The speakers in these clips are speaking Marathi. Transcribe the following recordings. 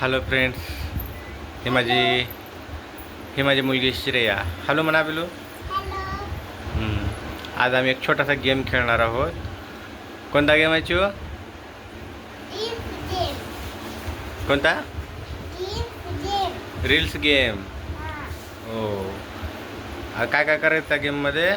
हॅलो फ्रेंड्स ही माझी ही माझी मुलगी श्रेया. हॅलो म्हणा बिलू. आज आम्ही एक छोटासा गेम खेळणार आहोत. कोणता गेम आहे चिव कोणता? रील्स गेम हो. काय काय करायचं त्या गेममध्ये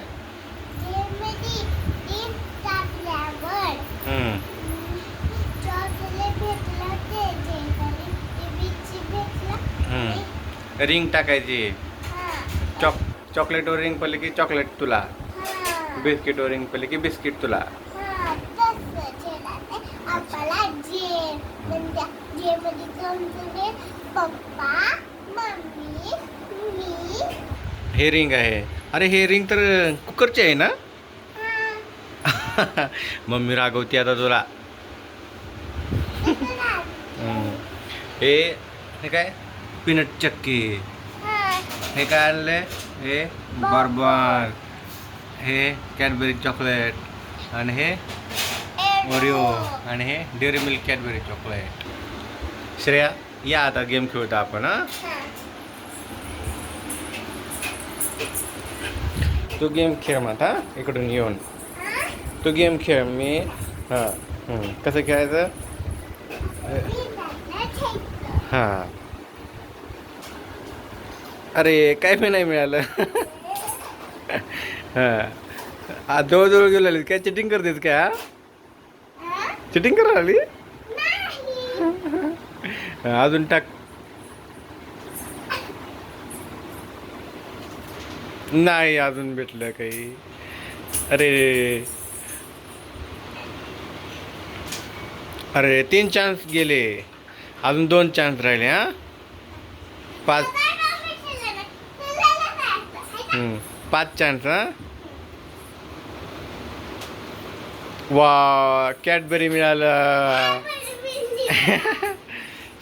रिंग टाकायची. चॉक चॉकलेटवर रिंग पडली की चॉकलेट तुला. बिस्किटवर रिंग पडली की बिस्किट तुला. हे रिंग आहे. अरे हे रिंग तर कुकरची आहे ना? मम्मी रागवती आता तुला. हे काय? पीनट चक्की. हा. काय आणले हे बर्बन हे कॅडबरी चॉकलेट. आणि हे ओरिओ. आणि हे dairy milk Cadbury chocolate. Shreya या आता गेम खेळतो आपण. तू गेम खेळ मग हा इकडून येऊन? तू गेम खेळ मी हां. कसं खेळायचं. हां. अरे काय पण नाही मिळालं. हां. जवळजवळ गेलेली काय चिटिंग करतेस काय चिटिंग करा आली? अजून टाक. नाही अजून भेटलं काही. अरे. अरे तीन चान्स गेले. अजून दोन चान्स राहिले हा? पाच काय नव्हतं खेळलं? खेळलेलं नाही आता. हम्म, पाच चान्स हा? वा कॅडबरी मिळालं.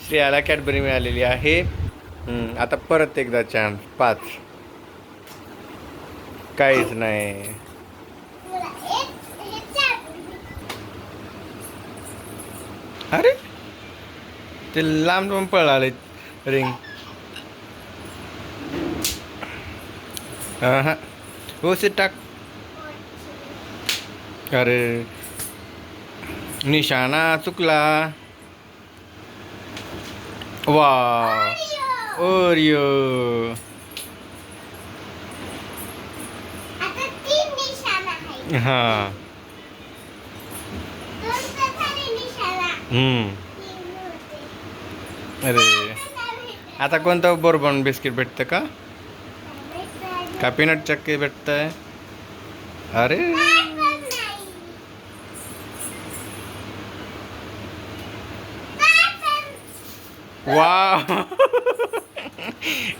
श्रेयाला कॅडबरी मिळालेली आहे. आता परत एकदा चान्स पाच. काहीच नाही. अरे ते लांब लांब पळाले रिंग हा व्यवस्थित टाक अरे निशाणा चुकला. वा ओरियो आहे. हां. अरे. आता कोणतं बोरबॉन बिस्किट भेटतं का. का पीनट चक्की आहे अरे। वा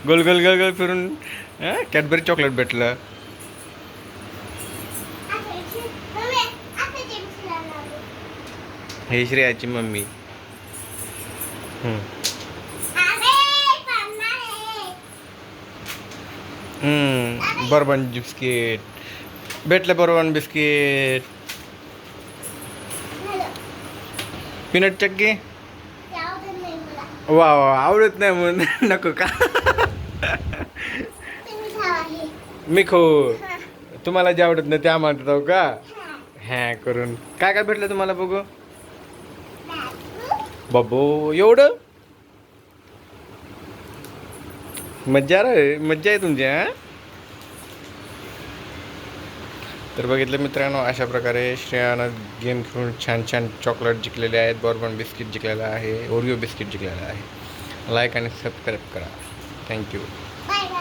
गोल गोल गोल गोल फिरून कॅडबरी चॉकलेट भेटलं हे श्रेयाची मम्मी हम्म. अरे, पडणार आहे. हम्म, बर्बन बिस्किट भेटलं बर्बन बिस्किट. पीनट चक्की? वा वा आवडत नाही म्हणून नको का? तुम्ही मी खो तुम्हाला जे आवडत नाही ते आम्हाला का? ह्या करून. काय काय भेटलं तुम्हाला बघू? बाबू एवढं? मज्जा रे मज्जा आहे तुमची हां? तर बघितलं मित्रांनो अशा प्रकारे श्रेयानं गेम खेळून छान छान चॉकलेट जिंकलेले आहेत बॉर्बन बिस्किट जिंकलेलं आहे ओरिओ बिस्किट जिंकलेलं आहे. लाईक आणि सबस्क्राईब करा. थँक्यू